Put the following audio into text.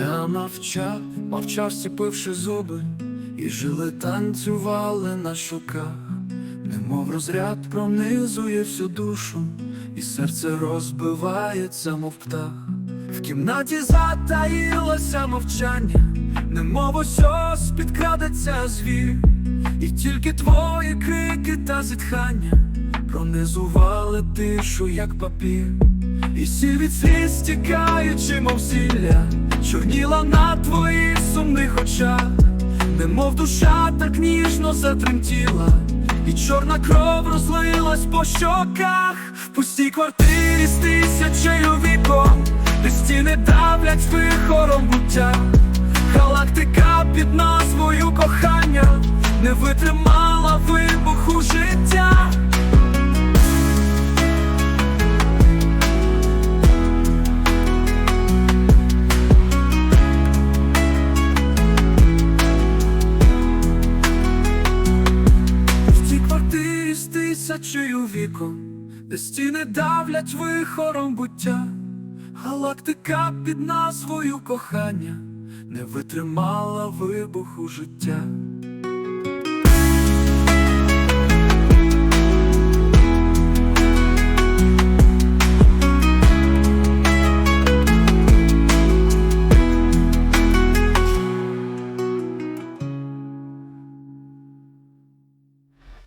Я мовчав, мовчав, стіпивши зуби, і жили танцювали на щоках, немов розряд пронизує всю душу, і серце розбивається, мов птах. В кімнаті затаїлося мовчання, немов ось підкрадеться звір, і тільки твої крики та зітхання пронизували тишу, як папір. І сіль від сліз стікаючи, мов зілля, чорніла на твоїх сумних очах, немов душа так ніжно затремтіла, і чорна кров розлилась по щоках, в пустій квартирі з тисячею вікон, де стіни давлять вихором буття, галактика під назвою кохання не витримала з тисячею вікон, де стіни давлять вихором буття, галактика під назвою кохання не витримала вибуху життя.